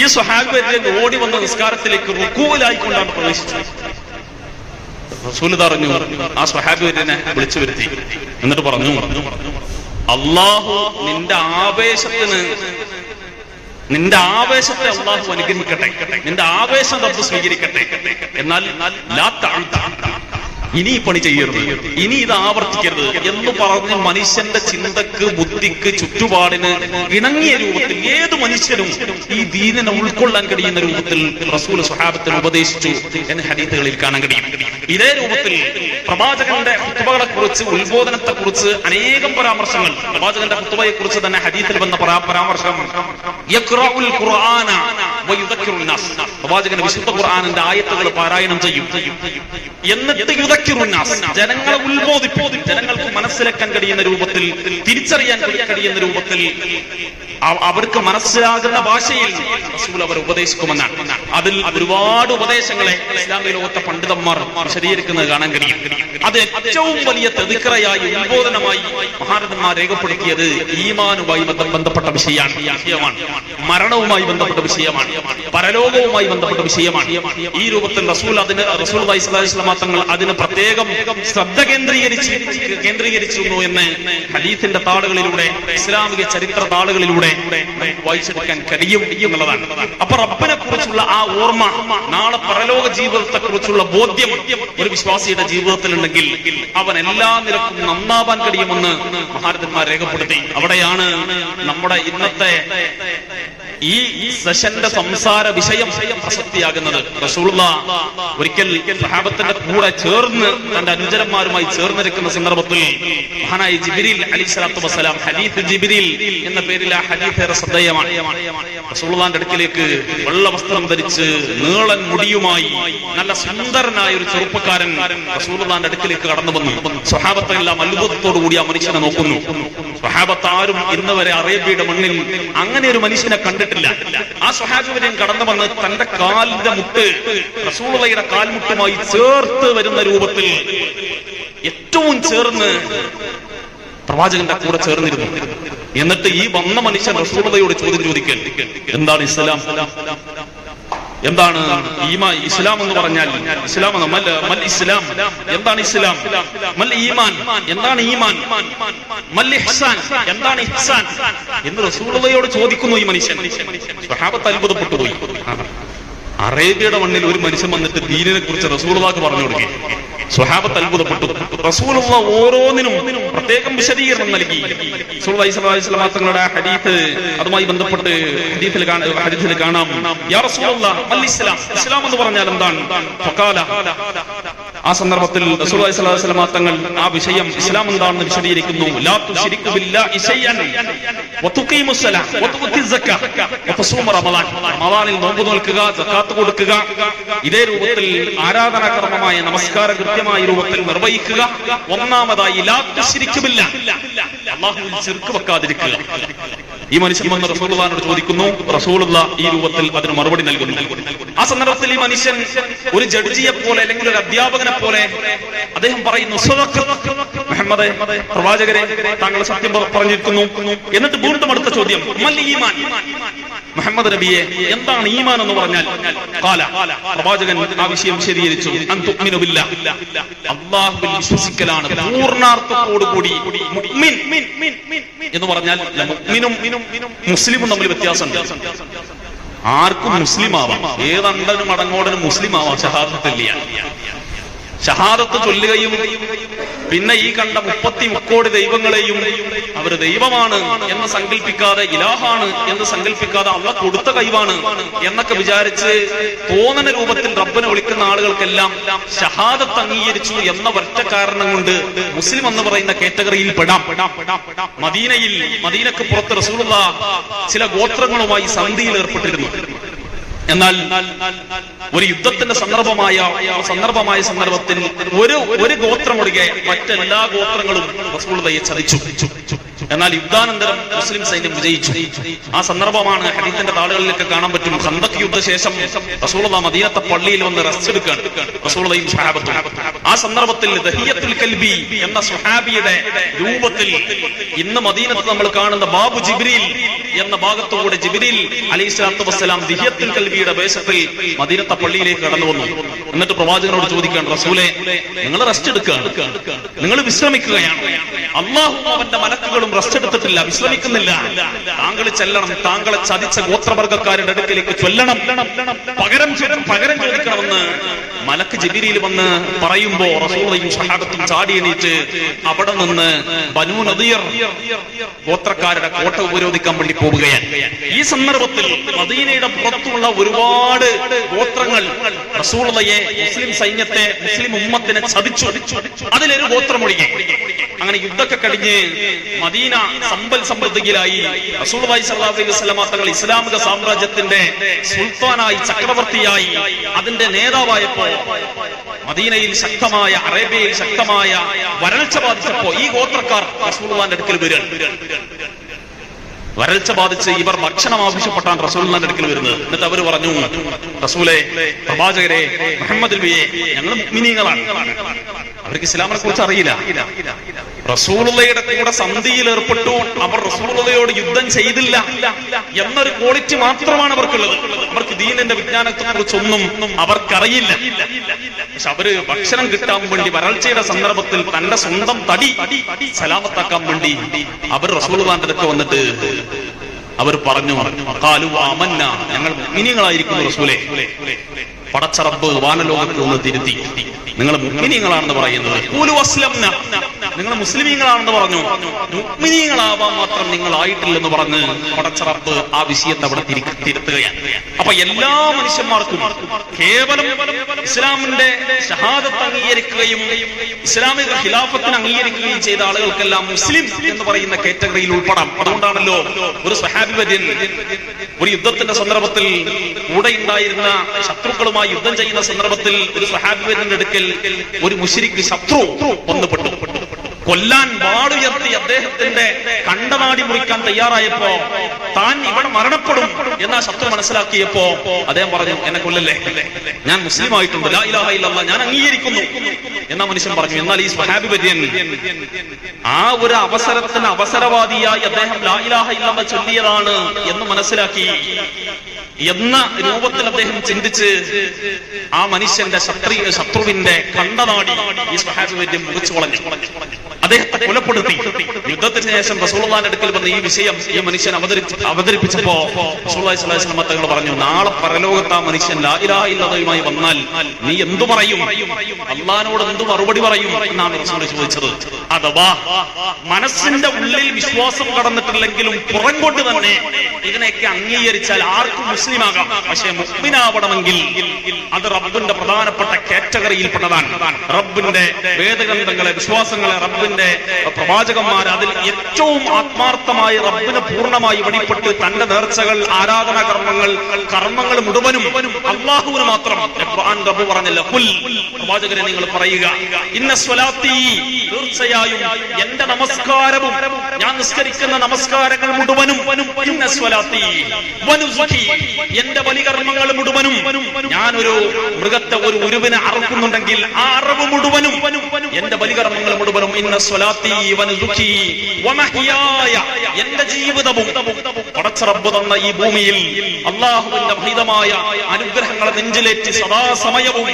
ഈ സ്വഹാബിലേക്ക് ഓടി വന്ന നിസ്കാരത്തിലേക്ക് റുക്കൂലായിക്കൊണ്ടാണ് പ്രവേശിച്ചത്. റസൂൽ പറഞ്ഞു ആ സ്വഹാബിനെ വിളിച്ചു വരുത്തി. എന്നിട്ട് പറഞ്ഞു അള്ളാഹു നിന്റെ ആവേശത്തിന് നിന്റെ ആവേശത്തെ അള്ളാഹു അനുഗ്രഹിക്കട്ടെ നിന്റെ ആവേശം റബ്ബ് സ്വീകരിക്കട്ടെ എന്നാൽ. ഇനി ഈ പണി ചെയ്യരുത്. ഇനി ഇത് ആവർത്തിക്കരുത് എന്ന് പറഞ്ഞ് മനുഷ്യന്റെ ചിന്തക്ക് ബുദ്ധിക്ക് ചുറ്റുപാടിന് ഇണങ്ങിയ രൂപത്തിൽ ഏത് മനുഷ്യനും ഈ ദീനനെ ഉൾക്കൊള്ളാൻ കഴിയുന്ന രൂപത്തിൽ റസൂൽ സ്വഹാബത്തിന് ഉപദേശിച്ചു എന്ന് ഹദീത്തുകളിൽ കാണാൻ കഴിയും. ഇതേ രൂപത്തിൽ പ്രവാചകന്റെ കുത്തുബകളെ കുറിച്ച് ഉത്ബോധനത്തെ കുറിച്ച് അനേകം പരാമർശങ്ങൾ. പ്രവാചകന്റെ കുത്തുബയെ കുറിച്ച് തന്നെ ഹരീത്തിൽ വന്ന പരാമർശം പ്രവാചകൻ വിശുദ്ധ ഖുർആാനിന്റെ ആയത്തുകൾ പാരായണം ചെയ്യും. എന്നിട്ട്. ജനങ്ങളെ ഉത്ബോധിപ്പിക്കും ജനങ്ങൾക്ക് മനസ്സിലാക്കാൻ കഴിയുന്ന രൂപത്തിൽ തിരിച്ചറിയാൻ കഴിയുന്ന രൂപത്തിൽ അവർക്ക് മനസ്സിലാകുന്ന ഭാഷയിൽ റസൂൽ അവർ ഉപദേശിക്കുമെന്നാണ്. അതിൽ ഒരുപാട് ഉപദേശങ്ങളെ ഇസ്ലാമിക ലോകത്തെ പണ്ഡിതന്മാർ വിശദീകരിക്കുന്നത് കാണാൻ കഴിയും. അത് ഏറ്റവും വലിയ തെതിക്കറയായി ഉത്ബോധനമായി മഹാരഥന്മാർ രേഖപ്പെടുത്തിയത് ഈമാനുമായി ബന്ധപ്പെട്ട വിഷയമാണ്. മരണവുമായി ബന്ധപ്പെട്ട വിഷയമാണ്. പരലോകവുമായി ബന്ധപ്പെട്ട വിഷയമാണ്. ഈ രൂപത്തിൽ റസൂൽ അതിന് റസൂൽ തങ്ങൾ അതിന് പ്രത്യേകം ശ്രദ്ധ കേന്ദ്രീകരിച്ച് കേന്ദ്രീകരിച്ചിരുന്നു എന്ന് ഹദീസിന്റെ താളുകളിലൂടെ ഇസ്ലാമിക ചരിത്ര താളുകളിലൂടെ വായിച്ചെടുക്കാൻ കഴിയും എന്നുള്ളതാണ്. അപ്പൊ റബ്ബിനെ കുറിച്ചുള്ള ആ ഓർമ്മ നാളെ പരലോക ജീവിതത്തെ കുറിച്ചുള്ള ബോധ്യം ഒരു വിശ്വാസിയുടെ ജീവിതത്തിൽ ഉണ്ടെങ്കിൽ അവൻ എല്ലാ നിരക്കും നന്നാവാൻ കഴിയുമെന്ന് മഹാരഥന്മാർ രേഖപ്പെടുത്തി. അവിടെയാണ് നമ്മുടെ ഇന്നത്തെ ഈ സെഷന്റെ സംസാര വിഷയം പ്രസക്തിയാകുന്നത് റസൂലുള്ള ഒരിക്കൽ സഹാബത്തിന്റെ കൂടെ ചേർന്ന് തന്റെ അനുചരന്മാരുമായി ചേർന്നിരിക്കുന്ന സന്ദർഭത്തിൽ മഹാനായ ജിബിരിൽ അലി സ്വലാത്തു വസ്സലാം ഹദീഫ് ജിബിരിൽ എന്ന പേരിൽ ആ ഹദീഫ് ശ്രദ്ധേയമാണ്. റസൂലുള്ളാന്റെ അടുക്കിലേക്ക് വെള്ള വസ്ത്രം ധരിച്ച് നീളൻ മുടിയുമായി നല്ല സുന്ദരനായ ഒരു ചെറുപ്പക്കാരൻ റസൂള്ളാന്റെ അടുക്കിലേക്ക് കടന്നു വന്നു. സ്വഹാബത്തെല്ലാം അത്ഭുതത്തോടു കൂടി ആ മനുഷ്യനെ നോക്കുന്നു. സ്വഹാബത്ത് ആരും ഇന്ന് അറേബ്യയുടെ മണ്ണിൽ അങ്ങനെ ഒരു മനുഷ്യനെ കണ്ടിട്ടില്ല ആ സ്വഹാബിവരെയും കടന്നു വന്ന് തന്റെ കാലിന്റെ മുട്ട് റസൂളയുടെ കാൽമുട്ടുമായി ചേർത്ത് വരുന്ന രൂപത്തിൽ ഏറ്റവും ചേർന്ന് പ്രവാചകന്റെ കൂടെ ചേർന്നിരുന്നു. എന്നിട്ട് ഈ വന്ന മനുഷ്യൻ റസൂളതയോട് ചോദ്യം ചോദിക്കൽ എന്താണ് ഇസ്ലാം? എന്താണ് ഈമാ ഇസ്ലാം എന്ന് പറഞ്ഞാൽ? ഇസ്ലാം മൽ ഇസ്ലാം. എന്താണ് ഇസ്ലാം? മൽ ഈമാൻ. എന്താണ് ഈമാൻ? മൽ ഇഹ്സാൻ. എന്താണ് ഇഹ്സാൻ? എന്ന് റസൂലുള്ളയോട് ചോദിക്കുന്നു ഈ മനുഷ്യൻ. സ്വഹാബത്ത് അത്ഭുതപ്പെട്ടു പോയി. അറേബ്യയുടെ മണ്ണിൽ ഒരു മനുഷ്യൻ വന്നിട്ട് ദീനിനെ കുറിച്ച് റസൂലുള്ളാക്ക് പറഞ്ഞു കൊടുക്കി സ്വഹാബത്ത് അത്ഭുതപ്പെട്ടു. റസൂലുള്ള ഓരോന്നിനും പ്രത്യേകം വിശദീകരണം നൽകി. തങ്ങളുടെ ഹദീസ് അതുമായി ബന്ധപ്പെട്ട് കാണാം ഹദീസിൽ കാണാം. ഇസ്ലാം. എന്ന് പറഞ്ഞാൽ എന്താണ്? ആ സന്ദർഭത്തിൽ തങ്ങൾ ആ വിഷയം ഇസ്ലാം എന്താണെന്ന് വിശദീകരിക്കുന്നു. നോമ്പ് നോൽക്കുക ഇതേ രൂപത്തിൽ ആരാധനാ കർമ്മമായ നമസ്കാര കൃത്യമായ രൂപത്തിൽ നിർവഹിക്കുക. ഒന്നാമതായി ലാ അള്ളാഹുവിൽ ചെറുക്ക് വെക്കാതിരിക്കുക. ഈ മനുഷ്യൻ വന്ന് റസൂലുള്ളാഹിനോട് ചോദിക്കുന്നു റസൂളുള്ള ഈ രൂപത്തിൽ അതിന് മറുപടി നൽകുന്നു. ആ സന്ദർഭത്തിൽ ഈ മനുഷ്യൻ ഒരു ജഡ്ജിയെ പോലെ അല്ലെങ്കിൽ ഒരു അധ്യാപകനെ പോലെ അദ്ദേഹം പറയുന്നു "സ്വതക്ക് മുഹമ്മദ് പ്രവാചകരെ താങ്കൾ സത്യം പറഞ്ഞിരിക്കുന്നു. എന്നിട്ട് വീണ്ടും അടുത്ത ചോദ്യം "മൽ ഈമാൻ? മുഹമ്മദ് നബിയെ എന്താണ് ഈമാൻ എന്ന് പറഞ്ഞാൽ കാല. പ്രവാചകൻ ആ വിഷയം വിശദീകരിച്ചു. അള്ളാഹുവിൽ വിശ്വസിക്കലാണ് പൂർണാർത്ഥത്തോടുകൂടി എന്ന് പറഞ്ഞാൽ മുസ്ലിമും തമ്മിൽ വ്യത്യാസമുണ്ട്. ആർക്കും മുസ്ലിം ആവാം ഏതണ്ടനും അടങ്ങോടനും മുസ്ലിം ആവാം ഷഹാദത്തില്ല ഷഹാദത്ത് ചൊല്ലുകയും പിന്നെ ഈ കണ്ട മുപ്പത്തി മുക്കോടി ദൈവങ്ങളെയും അവർ ദൈവമാണ് എന്ന് സങ്കല്പിക്കാതെ ഇലാഹാണ് എന്ന് സങ്കല്പിക്കാതെ അവ കൊടുത്ത കൈവാണ് എന്നൊക്കെ വിചാരിച്ച് തോന്നന രൂപത്തിൽ റബ്ബിനെ വിളിക്കുന്ന ആളുകൾക്കെല്ലാം ഷഹാദത്ത് അംഗീകരിച്ചു എന്ന ഒറ്റ കാരണം കൊണ്ട് മുസ്ലിം എന്ന് പറയുന്ന കാറ്റഗറിയിൽ പെടാം. മദീനയിൽ മദീനക്ക് പുറത്ത് റസൂലുള്ള ചില ഗോത്രങ്ങളുമായി സന്ധിയിൽ ഏർപ്പെട്ടിരുന്നു. എന്നാൽ ഒരു യുദ്ധത്തിന്റെ സന്ദർഭമായ സന്ദർഭമായ സന്ദർഭത്തിൽ ഒരു ഒരു ഗോത്രമൊഴികെ മറ്റെല്ലാ ഗോത്രങ്ങളും റസൂലുള്ളയെ ചതിച്ചു. എന്നാൽ യുദ്ധാനന്തരം മുസ്ലിം സൈന്യം വിജയിച്ചു. ആ സന്ദർഭമാണ് ഹരീത്തിന്റെ താളുകളിലൊക്കെ കാണാൻ പറ്റും. ഹന്തക് യുദ്ധശേഷം റസൂളത മദീനത്തെ പള്ളിയിൽ വന്ന് റെസ്റ്റ് എടുക്കാൻ റസൂളതയും സ്വഹാബത്തും. ആ സന്ദർഭത്തിൽ ദഹിയത്തുൽ കൽബി എന്ന സുഹാബിയുടെ രൂപത്തിൽ ഇന്ന് മദീനത്ത് നമ്മൾ കാണുന്ന ബാബു ജിബ്രീൽ എന്ന ഭാഗത്തുകൂടെ ജിബ്രീൽ അലൈഹി സ്വലാത്തു വസ്സലാം ദിഹ്യത്തുൽ കൽബിയുടെ വേഷത്തിൽ മദീനത്തെ പള്ളിയിലേക്ക് കടന്നു വന്നു. എന്നിട്ട് പ്രവാചകനോട് ചോദിക്കാൻ റസൂലെ നിങ്ങൾ റെസ്റ്റ് എടുക്കുകയാണ്. നിങ്ങൾ വിശ്രമിക്കുകയാണ്. അള്ളാഹു അവന്റെ മലക്കുകളും റെസ്റ്റ് എടുത്തിട്ടില്ല വിശ്രമിക്കുന്നില്ല. താങ്കൾ ചെല്ലണം താങ്കളെ ചതിച്ച ഗോത്രവർഗക്കാരുടെ അടുക്കിലേക്ക് ചൊല്ലണം. പകരം പകരം ചോദിക്കണമെന്ന് മലക്ക് ജിബിരിയിൽ വന്ന് പറയുമ്പോ റസൂറയും ഷഹാദത്തും ചാടി എണീറ്റ് അവിടെ നിന്ന് ബനു നദിയർ ഗോത്രക്കാരുടെ കോട്ട ഉപരോധിക്കാൻ വേണ്ടി പോവുകയാണ് ഈ സന്ദർഭത്തിൽ മദീനയുടെ പുറത്തുള്ള ഒരുപാട് ഗോത്രങ്ങൾ റസൂളയെ മുസ്ലിം സൈന്യത്തെ മുസ്ലിം ഉമ്മത്തിനെ ചതിച്ചു. അതിലൊരു ഗോത്രമൊഴികെ. അങ്ങനെ യുദ്ധമൊക്കെ കഴിഞ്ഞ് മദീന സമ്പൽ സമൃദ്ധിയിലായി. റസൂൾ തങ്ങൾ ഇസ്ലാമിക സാമ്രാജ്യത്തിന്റെ സുൽത്താനായി ചക്രവർത്തിയായി. അതിന്റെ നേതാവായപ്പോ മദീനയിൽ ശക്തമായ അറേബ്യയിൽ ശക്തമായ വരൾച്ച ബാധിച്ചപ്പോ ഈ ഗോത്രക്കാർ റസൂലുള്ളാന്റെ അടുക്കൽ വരികയാണ്. വരൾച്ച ബാധിച്ച് ഇവർ ഭക്ഷണം ആവശ്യപ്പെട്ടാണ് റസൂലിന്റെ അടുക്കൽ വരുന്നത്. എന്നിട്ട് അവർ പറഞ്ഞു റസൂലെ പ്രവാചകരെ മുഹമ്മദ് ഞങ്ങൾ മിനിങ്ങളാണ് അവർക്ക് ഇസ്ലാമിനെ കുറിച്ച് അറിയില്ല. റസൂലുള്ളയുടെ കൂടെ സന്ധിയിൽ ഏർപ്പെട്ടു. അവർ റസൂളുള്ളയോട് യുദ്ധം ചെയ്തില്ല എന്നൊരു ക്വാളിറ്റി മാത്രമാണ് അവർക്കുള്ളത്. അവർക്ക് ദീനിന്റെ വിജ്ഞാനത്തെ കുറിച്ചൊന്നും അവർക്കറിയില്ല. പക്ഷെ അവർ ഭക്ഷണം കിട്ടാൻ വേണ്ടി വരൾച്ചയുടെ സന്ദർഭത്തിൽ തന്റെ സ്വന്തം തടി സലാമത്താക്കാൻ വേണ്ടി അവർ റസൂളുള്ളാന്റെ അടുത്ത് വന്നിട്ട് അവർ പറഞ്ഞു കാലു അമന്ന ഞങ്ങൾ മിനിങ്ങളായിരിക്കുന്നു റസൂലെ. പടച്ചറബ് വാനലോകത്ത് നിന്ന് തിരുത്തി. നിങ്ങൾ മുഗ്മിനീങ്ങളാണെന്ന് പറയുന്നത്. നിങ്ങൾ മുസ്ലിമീങ്ങളാണെന്ന് പറഞ്ഞു. മുഗ്മിനീങ്ങളാവാൻ മാത്രം നിങ്ങൾ ആയിട്ടില്ലെന്ന് പറഞ്ഞ് പടച്ചറബ് ആ വിഷയത്തെ അവിടെ തിരി- തിരുത്തുകയാണ്. അപ്പൊ എല്ലാ മനുഷ്യന്മാർക്കും കേവലം ഇസ്ലാമിന്റെ ഷഹാദത്ത് അംഗീകരിക്കുകയും ഇസ്ലാമിക ഖിലാഫത്തിന് അംഗീകരിക്കുകയും ചെയ്ത ആളുകൾക്കെല്ലാം മുസ്ലിം എന്ന് പറയുന്ന കാറ്റഗറിയിൽ ഉൾപ്പെടാം. അതുകൊണ്ടാണല്ലോ ഒരു സഹാബി വര്യൻ ഒരു യുദ്ധത്തിന്റെ സന്ദർഭത്തിൽ കൂടെ ഉണ്ടായിരുന്ന ശത്രുക്കളുമായി യുദ്ധം ചെയ്യുന്ന സന്ദർഭത്തിൽ ഒരു സഹാബിന്റെ അടുക്കൽ ഒരു മുഷിരിക്ക് ശത്രു ബന്ധപ്പെട്ടു കൊല്ലാൻ വാടുയർത്തി അദ്ദേഹത്തിന്റെ കണ്ടനാടി മുറിക്കാൻ തയ്യാറായപ്പോ താൻ ഇവിടെ മരണപ്പെടും എന്ന ശത്രു മനസ്സിലാക്കിയപ്പോ അദ്ദേഹം പറഞ്ഞു എന്നെ കൊല്ലല്ലേ? ഞാൻ മുസ്ലിം ആയിട്ടുണ്ട് ലാ ഇലാഹ ഞാൻ അംഗീകരിക്കുന്നു. എന്ന മനുഷ്യൻ പറഞ്ഞു എന്നാൽ ഈ സ്വഹാബി വര്യൻ ആ ഒരു അവസരത്തിന് അവസരവാദിയായി അദ്ദേഹം ലാ ഇലാഹ ചൊല്ലിയതാണ് എന്ന് മനസ്സിലാക്കി എന്ന രൂപത്തിൽ അദ്ദേഹം ചിന്തിച്ച് ആ മനുഷ്യന്റെ ശത്രു ശത്രുവിന്റെ കണ്ടനാടി ഈ സ്വഹാബി വൈദ്യം മുറിച്ചു കളഞ്ഞു അദ്ദേഹത്തെ കൊലപ്പെടുത്തി. യുദ്ധത്തിന് ശേഷം റസൂള്ളാന്റെ അടുക്കൽ വന്ന ഈ വിഷയം ഈ മനുഷ്യൻ അവതരിച്ച് അവതരിപ്പിച്ചപ്പോ വസല്ലം തങ്ങൾ പറഞ്ഞു നാളെ പരലോകത്ത് ആ മനുഷ്യൻ ലാ ഇലാഹ ഇല്ലല്ലാഹുമായി വന്നാൽ നീ എന്തു പറയും? അള്ളഹാനോട് എന്തു മറുപടി പറയും? എന്നാണ് റസൂൽ ചോദിച്ചത്. അഥവാ മനസ്സിന്റെ ഉള്ളിൽ വിശ്വാസം കടന്നിട്ടില്ലെങ്കിലും പുറം കൊണ്ട് തന്നെ ഇതിനെയൊക്കെ അംഗീകരിച്ചാൽ ആർക്കും മുസ്ലിമാകാം. പക്ഷെ മുസ്ലിമാവണമെങ്കിൽ അത് റബ്ബിന്റെ പ്രധാനപ്പെട്ട കാറ്റഗറിയിൽപ്പെട്ടതാണ്. റബ്ബിന്റെ വേദഗ്രന്ഥങ്ങളെ വിശ്വാസങ്ങളെ റബ്ബിന്റെ പ്രവാചകന്മാർ അതിൽ ഏറ്റവും ആത്മാർത്ഥമായി റബ്ബിനെ പൂർണമായി വെളിപ്പെട്ട്. തന്റെ നേർച്ചകൾ ആരാധനാ കർമ്മങ്ങൾ കർമ്മങ്ങൾ മുഴുവനും അള്ളാഹുവിന് മാത്രം. റബ്ബ് പറഞ്ഞില്ല കുൽ പ്രവാചകരെ നിങ്ങൾ പറയുക ഇന്ന സ്വലാത്തി തീർച്ചയായും എന്റെ നമസ്കാരവും ഞാൻ നിസ്കരിക്കുന്ന നമസ്കാരങ്ങൾ മുഴുവനും ഇന്ന സ്വലാത്തി. എന്റെ ബലികർമ്മങ്ങൾ മുഴുവനും ഞാനൊരു മൃഗത്തെ ഒരു ഉരുവിനെ അറക്കുന്നുണ്ടെങ്കിൽ ആ അറവ് മുഴുവനും എന്റെ ബലികർമ്മങ്ങൾ മുഴുവനും ഇന്ന സ്വലാത്തി വനുസുഖി വമഹിയായ എന്റെ ജീവിതവും പടച്ചറബ് തന്ന ഈ ഭൂമിയിൽ അള്ളാഹുവിന്റെ ഭീതമായ അനുഗ്രഹങ്ങളെ നെഞ്ചിലേറ്റി സദാസമയവും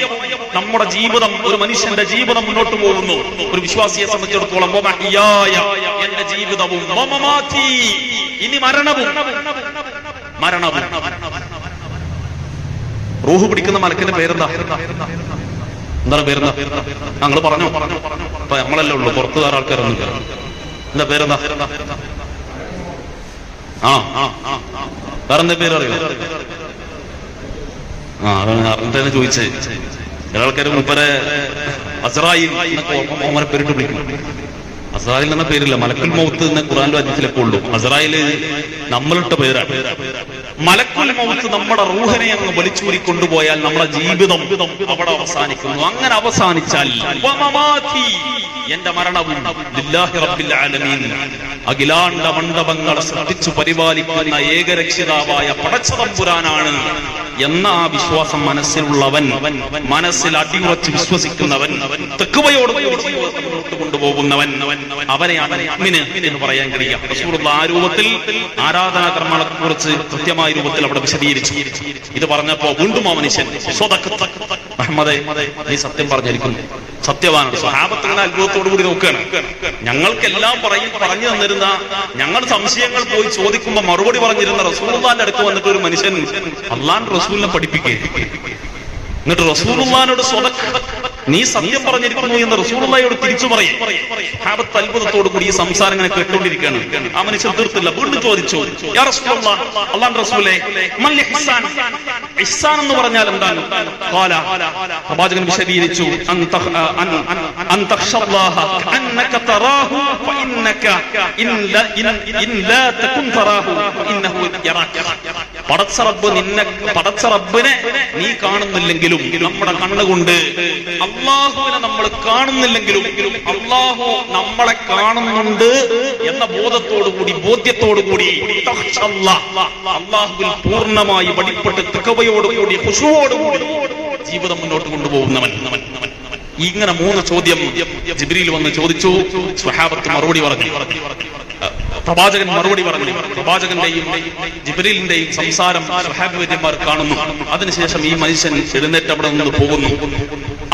നമ്മുടെ ജീവിതം ഒരു മനുഷ്യന്റെ ജീവിതം മുന്നോട്ട് പോകുന്നു. ഒരു വിശ്വാസിയെ സംബന്ധിച്ചിടത്തോളം വമഹിയായ എന്റെ ജീവിതവും വമമാതി ഇനി മരണവും മരണവും. റൂഹ് പിടിക്കുന്ന മലക്കിന്റെ പേരെന്താ? എന്താണ് പേരെന്താ? ഞങ്ങൾ പറഞ്ഞു? അപ്പൊ നമ്മളല്ലേ ഉള്ളൂ പുറത്തു വേറെ ആൾക്കാരൊന്നുമില്ല എന്താ പേരെന്താ? ആ വേറെന്താ പേര് അറിയോ? ആ അറിഞ്ഞിട്ടാണ് ചോദിച്ചേ. ചില ആൾക്കാർ മുപ്പരെ അസറായി പേരിട്ട് വിളിക്കും. അസറായിൽ എന്ന പേരില്ല മലക്കുൽ മൗത്ത് എന്ന ഖുറാനിലും അജിത്തിലൊക്കെ ഉള്ളൂ. അസറായിൽ നമ്മളിട്ട പേരാണ്. മലക്കുൽ മൗത്ത് നമ്മുടെ റൂഹനെ അങ്ങ് വലിച്ചൂരി കൊണ്ടുപോയാൽ നമ്മുടെ ജീവിതം അവിടെ അവസാനിക്കുന്നു. അങ്ങനെ അവസാനിച്ചാൽ എന്റെ മരണവും അഖിലാണ്ട മണ്ഡപങ്ങളെ ശ്രദ്ധിച്ചു പരിപാലിക്കുന്ന ഏകരക്ഷിതാവായ പടച്ചതമ്പുരാനാണ് എന്ന ആ വിശ്വാസം മനസ്സിലുള്ളവൻ മനസ്സിൽ അടിയുറച്ച് വിശ്വസിക്കുന്നവൻ തെക്കുവയോട് കൊണ്ടുപോകുന്നവൻ അവനെ എന്ന് പറയാൻ കഴിയുക ആ രൂപത്തിൽ ആരാധനാ കർമ്മങ്ങളെ കുറിച്ച് കൃത്യമായ രൂപത്തിൽ അവിടെ വിശദീകരിച്ചു. ഇത് പറഞ്ഞപ്പോ വീണ്ടും ആ മനുഷ്യൻ അഹമ്മദേ നീ സത്യം പറഞ്ഞിരിക്കുന്നു. സത്യവാനാണ് സ്വഹാബത്തിന്റെ അത്ഭുതത്തോടു കൂടി നോക്കുകയാണ്. ഞങ്ങൾക്കെല്ലാം പറയും പറഞ്ഞു തന്നിരുന്ന ഞങ്ങൾ സംശയങ്ങൾ പോയി ചോദിക്കുമ്പോ മറുപടി പറഞ്ഞിരുന്ന റസൂർദാന്റെ അടുത്ത് വന്നിട്ട് ഒരു മനുഷ്യൻ അള്ളാൻ റസൂലിനെ പഠിപ്പിക്കുക എന്നിട്ട് റസൂലുള്ളാനോട് സ്വതക്ക് നീ സത്യം പറഞ്ഞിരിക്കുന്നു എന്ന് റസൂലുള്ളായോട് തിരിച്ചു പറയും. ഹാബത്ത് അത്ഭുതത്തോടു കൂടി ഈ സംസാരം ഇങ്ങനെ കേട്ടുകൊണ്ടിരിക്കുകയാണ്. ആ മനുഷ്യൻ തീർത്തില്ല. വീണ്ടും ചോദിച്ചു യാ റസൂലുള്ള ഇഹ്സാൻ ഇഹ്സാൻ എന്ന് പറഞ്ഞാൽ എന്താണ്? ഖാല പ്രവാചകൻ വിശദീകരിച്ചു അൻ അൻ- കഅന്നക തറാഹു ഇൻ ലാ തറാഹു ഇന്നഹു പടച്ച റബ്ബ് നിന്നെ പടച്ച നീ കാണുന്നില്ലെങ്കിലും നമ്മുടെ കണ്ണുകൊണ്ട് അള്ളാഹുവിനെ നമ്മൾ കാണുന്നില്ലെങ്കിലും അള്ളാഹു നമ്മളെ കാണുന്നുണ്ട് എന്ന ബോധത്തോടു കൂടി ബോധ്യത്തോടു കൂടി അള്ളാഹുവിൽ പൂർണമായി വടിപ്പെട്ട് തികവയോടുകൂടി ഖുശുവോടുകൂടി ജീവിതം മുന്നോട്ട് കൊണ്ടുപോകുന്നവൻ. ഇങ്ങനെ മൂന്ന് ചോദ്യം ജിബ്രീൽ വന്ന് ചോദിച്ചു. സ്വഹാബത്ത് മറുപടി പറഞ്ഞു. പ്രവാചകൻ മറുപടി പറഞ്ഞു. പ്രവാചകന്റെയും ജിബ്രീലിന്റെയും സംസാരം സ്വഹാബിവര്യന്മാർ കാണുന്നു. അതിനുശേഷം ഈ മനുഷ്യൻ എഴുന്നേറ്റ് അവിടെ നിന്ന് പോകുന്നു.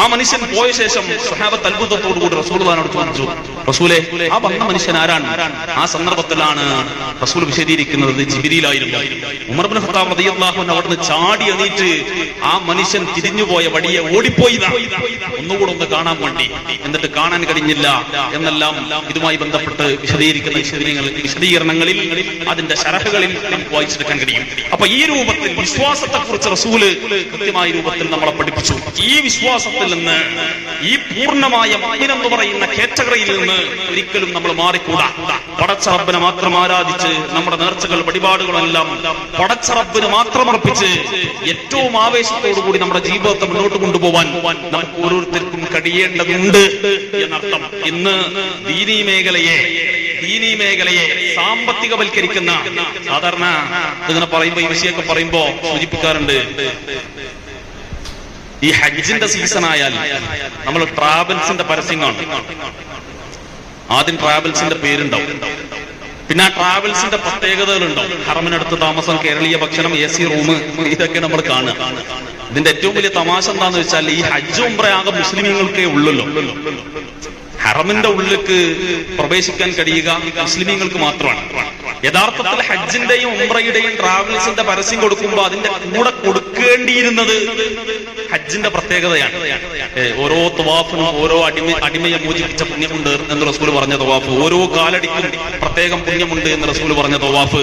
ആ മനുഷ്യൻ പോയ ശേഷം സുഹാബത്ത് അത്ഭുതത്തോടുകൂടി റസൂൽദാനോട് ചോദിച്ചു റസൂലെ ആ വന്ന മനുഷ്യൻ ആരാണ്? ആ സന്ദർഭത്തിലാണ് റസൂൽ വിശദീകരിക്കുന്നത്. ജിബിരിയിലായിരുന്നു ഖത്താബ് അവിടുന്ന് ചാടി എണീറ്റ് ആ മനുഷ്യൻ തിരിഞ്ഞുപോയ വടിയെ ഓടിപ്പോയി. ഒന്നുകൂടെ ഒന്ന് കാണാൻ വേണ്ടി. എന്നിട്ട് കാണാൻ കഴിഞ്ഞില്ല. എന്നെല്ലാം ഇതുമായി ബന്ധപ്പെട്ട് വിശദീകരിക്കുന്ന വിശദീകരണങ്ങൾ- വിശദീകരണങ്ങളിൽ അതിന്റെ ശരഹകളിൽ നമുക്ക് വായിച്ചെടുക്കാൻ കഴിയും. അപ്പൊ ഈ രൂപത്തിൽ വിശ്വാസത്തെ കുറിച്ച് റസൂൽ കൃത്യമായ രൂപത്തിൽ നമ്മളെ പഠിപ്പിച്ചു. ഈ വിശ്വാസത്തിൽ നിന്ന് ഈ പൂർണമായ മുഅ്മിൻ എന്ന് പറയുന്ന കാറ്റഗറിയിൽ നിന്ന് ഒരിക്കലും നമ്മൾ മാറിക്കൂടാ. പടച്ചറബിനെ മാത്രം ആരാധിച്ച് നമ്മുടെ നേർച്ചകൾ വഴിപാടുകളെല്ലാം പടച്ച റബ്ബിന് മാത്രം അർപ്പിച്ച് ഏറ്റവും ആവേശത്തോടു കൂടി നമ്മുടെ ജീവിതത്തെ മുന്നോട്ട് കൊണ്ടുപോകാൻ നമുക്ക് ഓരോരുത്തർക്കും കഴിയേണ്ടതുണ്ട് എന്നർത്ഥം. ഇന്ന് ദീനീ മേഖലയെ ദീനീ മേഖലയെ സാമ്പത്തികവൽക്കരിക്കുന്ന സാധാരണ ഇങ്ങനെ പറയുമ്പോ ഈ വിഷയമൊക്കെ പറയുമ്പോ സൂചിപ്പിക്കാറുണ്ട്. ഈ ഹജ്ജിന്റെ സീസൺ ആയാൽ നമ്മൾ ട്രാവൽസിന്റെ പരസ്യം ആദ്യം ട്രാവൽസിന്റെ പേരുണ്ടാവും. പിന്നെ ആ ട്രാവൽസിന്റെ പ്രത്യേകതകളുണ്ടാവും. ഹറമിനടുത്ത് താമസം കേരളീയ ഭക്ഷണം എ സി റൂം ഇതൊക്കെ നമ്മൾ കാണുക. ഇതിന്റെ ഏറ്റവും വലിയ തമാശ എന്താന്ന് വെച്ചാൽ ഈ ഹജ്ജ് ഉംറയാകെ മുസ്ലിമുകൾക്കേ ഉള്ളല്ലോ. ഹറമിന്റെ ഉള്ളിലേക്ക് പ്രവേശിക്കാൻ കഴിയുക മുസ്ലിമീങ്ങൾക്ക് മാത്രമാണ്. യഥാർത്ഥത്തിൽ ഹജ്ജിന്റെയും ഉംറയുടെയും ട്രാവൽസിന്റെ പരസ്യം കൊടുക്കുമ്പോൾ അതിന്റെ കൂടെ കൊടുക്കേണ്ടിയിരുന്നത് ഹജ്ജിന്റെ പ്രത്യേകതയാണ്. ഓരോ തവാഫിനും ഓരോ അടിമ അടിമയെ മോചിപ്പിച്ച പുണ്യമുണ്ട് എന്ന് റസൂൽ പറഞ്ഞ തവാഫ്. ഓരോ കാലടിക്കും പ്രത്യേകം പുണ്യമുണ്ട് എന്ന് റസൂൽ പറഞ്ഞ തവാഫ്.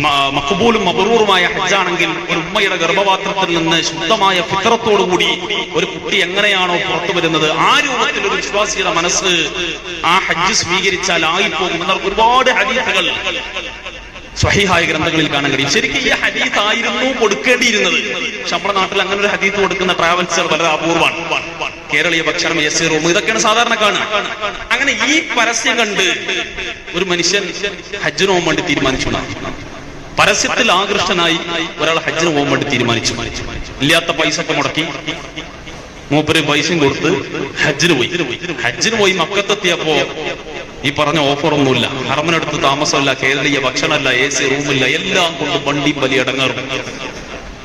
മ- മഖബൂലും മബറൂറുമായ ഹജ്ജാണെങ്കിൽ ഒരു ഉമ്മയുടെ ഗർഭപാത്രത്തിൽ നിന്ന് ശുദ്ധമായ ഫിത്രത്തോടുകൂടി ഒരു കുട്ടി എങ്ങനെയാണോ പുറത്തു വരുന്നത്? ആ രൂപത്തിൽ ഒരു വിശ്വാസിയുടെ മനസ്സ് ആ ഹജ്ജ് സ്വീകരിച്ചാൽ ആയിപ്പോകും. എന്നാൽ ഒരുപാട് ഹദീസുകൾ സ്വഹീഹായ ഗ്രന്ഥങ്ങളിൽ കാണാൻ കഴിയും. ശരിക്കും ഈ ഹദീസ് ആയിരുന്നു കൊടുക്കേണ്ടിയിരുന്നത് നമ്മുടെ നാട്ടിൽ അങ്ങനെ ഒരു ഹദീസ് കൊടുക്കുന്ന ട്രാവൽസർ വളരെ അപൂർവമാണ്. കേരളീയ ഭക്ഷണം എസ് റൂം ഇതൊക്കെയാണ് സാധാരണ കാണുക അങ്ങനെ ഈ പരസ്യം കണ്ട് ഒരു മനുഷ്യൻ ഹജ്ജിന് പോകാൻ വേണ്ടി തീരുമാനിച്ചു പരസ്യത്തിൽ ആകൃഷ്ടനായി ഒരാൾ ഹജ്ജിന് പോകാൻ വേണ്ടി തീരുമാനിച്ചു. ഇല്ലാത്ത പൈസ ഒക്കെ മുടക്കി മൂപ്പര് പൈസയും കൊടുത്ത് ഹജ്ജിന് പോയി. ഹജ്ജിന് പോയി മക്കത്തെത്തിയപ്പോ ഈ പറഞ്ഞ ഓഫറൊന്നുമില്ല. ഹറമിനടുത്ത് താമസമല്ല കേരളീയ ഭക്ഷണമല്ല എ സി റൂമില്ല എല്ലാം കൊണ്ട് വണ്ടി വലിയ അടങ്ങാറും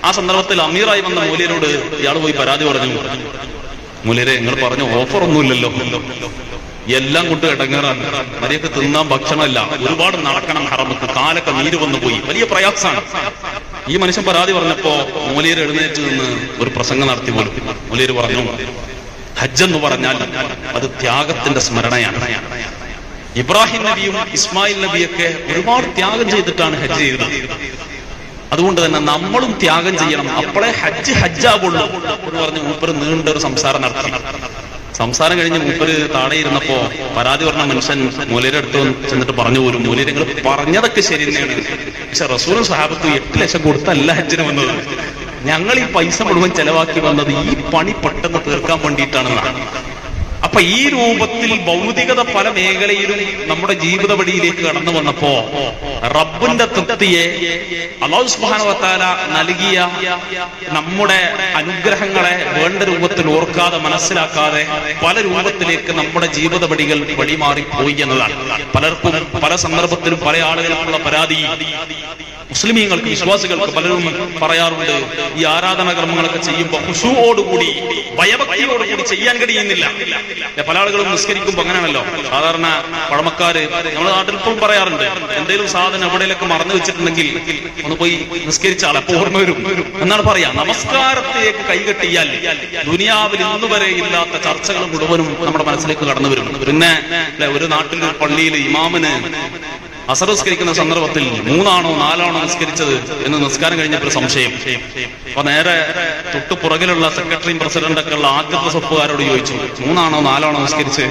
ആ സന്ദർഭത്തിൽ അമീറായി വന്ന മൂലയിലോട് ഇയാൾ പോയി പരാതി പറഞ്ഞു. മൂലരെ നിങ്ങൾ പറഞ്ഞ ഓഫറൊന്നുമില്ലല്ലോ. എല്ലാം കൊണ്ട് ഇടങ്ങാറാണ്. മര്യാദയ്ക്ക് തിന്നാൻ ഭക്ഷണമല്ല. ഒരുപാട് നടക്കണം ഹറമക്ക് കാലൊക്കെ നീര് വന്നു പോയി വലിയ പ്രയാസമാണ് ഈ മനുഷ്യൻ പരാതി പറഞ്ഞപ്പോ മൂലിയർ എഴുന്നേറ്റ് നിന്ന് ഒരു പ്രസംഗം നടത്തി പോലും. പറഞ്ഞു ഹജ്ജ് എന്ന് പറഞ്ഞാൽ അത് ത്യാഗത്തിന്റെ സ്മരണയാണ്. ഇബ്രാഹിം നബിയും ഇസ്മായിൽ നബിയൊക്കെ ഒരുപാട് ത്യാഗം ചെയ്തിട്ടാണ് ഹജ്ജ് ചെയ്തത്. അതുകൊണ്ട് തന്നെ നമ്മളും ത്യാഗം ചെയ്യണം. അപ്പോഴേ ഹജ്ജ് ഹജ്ജാവുള്ളൂ എന്ന് പറഞ്ഞ് ഊപ്പർ നീണ്ട ഒരു സംസാരം നടത്തി. സംസാരം കഴിഞ്ഞ് മൂപ്പര് താഴെ ഇരുന്നപ്പോ പരാതി പറഞ്ഞ മനുഷ്യൻ മൂലയുടെ അടുത്ത് ചെന്നിട്ട് പറഞ്ഞു പോലും മൂലര് നിങ്ങൾ പറഞ്ഞതൊക്കെ ശരി തന്നെയാണ്. പക്ഷെ റസൂറും സാഹബത്ത് എട്ട് ലക്ഷം കൊടുത്തല്ല ഹജ്ജിന് വന്നത്. ഞങ്ങൾ ഈ പൈസ മുഴുവൻ ചെലവാക്കി വന്നത് ഈ പണി പെട്ടെന്ന് തീർക്കാൻ വേണ്ടിയിട്ടാണെന്നാണ്. അപ്പൊ ഈ രൂപത്തിൽ ഭൗതികത പല മേഖലയിലും നമ്മുടെ ജീവിത വഴിയിലേക്ക് കടന്നു വന്നപ്പോ റബ്ബിന്റെ തൃപ്തിയെ വതആല നൽകിയ നമ്മുടെ അനുഗ്രഹങ്ങളെ വേണ്ട രൂപത്തിൽ ഓർക്കാതെ മനസ്സിലാക്കാതെ പല രൂപത്തിലേക്ക് നമ്മുടെ ജീവിത വഴികൾ വഴിമാറിപ്പോയി എന്നതാണ്. പലർക്കും പല സന്ദർഭത്തിലും പല ആളുകൾക്കുള്ള പരാതി. മുസ്ലിമീങ്ങൾക്ക് വിശ്വാസികൾക്ക് പലരും പറയാറുണ്ട് ഈ ആരാധന കർമ്മങ്ങളൊക്കെ ചെയ്യുമ്പോൾ ഹുഷുവോടുകൂടി ഭയഭക്തിയോടുകൂടി ചെയ്യാൻ കഴിയുന്നില്ല. പല ആളുകളും നിസ്കരിക്കുമ്പോൾ അങ്ങനെയാണല്ലോ. സാധാരണ പഴമക്കാര് നമ്മുടെ നാട്ടിൽ ഇപ്പം പറയാറുണ്ട് എന്തെങ്കിലും സാധനം എവിടെയൊക്കെ മറന്നു വെച്ചിട്ടുണ്ടെങ്കിൽ ഒന്ന് പോയി നിസ്കരിച്ച ആളെ ഓർമ്മ വരും. എന്നാണ് പറയാ. നമസ്കാരത്തിലേക്ക് കൈകെട്ടിയാൽ ദുനിയാവിൽ ഇന്ന് വരെ ഇല്ലാത്ത ചർച്ചകൾ മുഴുവനും നമ്മുടെ മനസ്സിലേക്ക് കടന്നു വരും പിന്നെ ഒരു നാട്ടിൽ പള്ളിയിൽ ഇമാമിന് അസർ നിസ്കരിക്കുന്ന സന്ദർഭത്തിൽ മൂന്നാണോ നാലാണോ നിസ്കരിച്ചത് എന്ന് നിസ്കാരം കഴിഞ്ഞപ്പോൾ സംശയം. അപ്പൊ നേരെ തൊട്ടു പുറകിലുള്ള സെക്രട്ടറിയും പ്രസിഡന്റ് ഒക്കെ ഉള്ള ആദ്യത്തെ സ്വപ്പുകാരോട് ചോദിച്ചു മൂന്നാണോ നാലാണോ നിസ്കരിച്ച്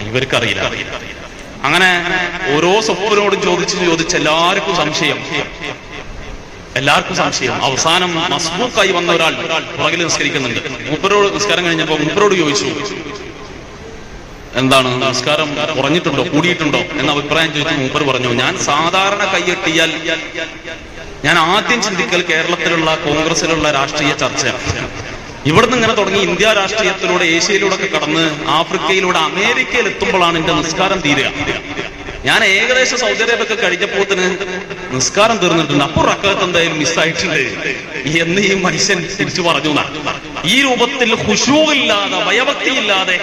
ഇവർക്കറിയില്ല. അങ്ങനെ ഓരോ സ്വപ്പിനോടും ചോദിച്ച് ചോദിച്ച് എല്ലാവർക്കും സംശയം. എല്ലാവർക്കും സംശയം. അവസാനം മസ്ബൂക്കായി വന്ന ഒരാൾ പുറകിൽ നിസ്കരിക്കുന്നുണ്ട്. മൂപ്പരോട് നിസ്കാരം കഴിഞ്ഞപ്പോ മൂപ്പരോട് ചോദിച്ചു എന്താണ് നമസ്കാരം കുറഞ്ഞിട്ടുണ്ടോ കൂടിയിട്ടുണ്ടോ എന്ന അഭിപ്രായം ചോദിച്ചു മൂപ്പർ പറഞ്ഞു. ഞാൻ സാധാരണ കൈയെട്ടിയാൽ ഞാൻ ആദ്യം ചിന്തിക്കൽ കേരളത്തിലുള്ള കോൺഗ്രസിലുള്ള രാഷ്ട്രീയ ചർച്ചയാണ്. ഇവിടുന്ന് ഇങ്ങനെ തുടങ്ങി ഇന്ത്യ രാഷ്ട്രീയത്തിലൂടെ ഏഷ്യയിലൂടെ ഒക്കെ കടന്ന് ആഫ്രിക്കയിലൂടെ അമേരിക്കയിൽ എത്തുമ്പോഴാണ് എന്റെ നിസ്കാരം തീരുക. ഞാൻ ഏകദേശം സൗദി അറേബ്യൊക്കെ കഴിഞ്ഞപ്പോത്തിന് നിസ്കാരം തീർന്നിട്ടുണ്ട്. അപ്പോൾ റക്കത്ത് എന്തായാലും മിസ്സായിട്ടുണ്ട്. എന്ന് ഈ മനുഷ്യൻ തിരിച്ചു പറഞ്ഞു. ഈ രൂപത്തിൽ ഹുഷൂവില്ലാതെ ഭയഭക്തിയില്ലാതെ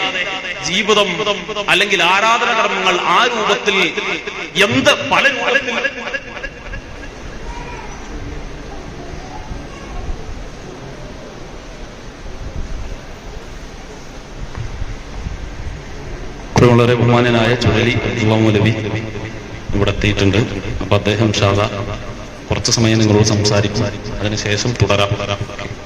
ജീവിതം അല്ലെങ്കിൽ ആരാധന കർമ്മങ്ങൾ ആ രൂപത്തിൽ എന്ത് പല വളരെ ബഹുമാനനായ ചുഴലി മൗലവി ഇവിടെ എത്തിയിട്ടുണ്ട്. അപ്പൊ അദ്ദേഹം ഷാദ കുറച്ച് സമയം നിങ്ങളോട് സംസാരിക്കും. അതിനുശേഷം തുടരാം. Sound.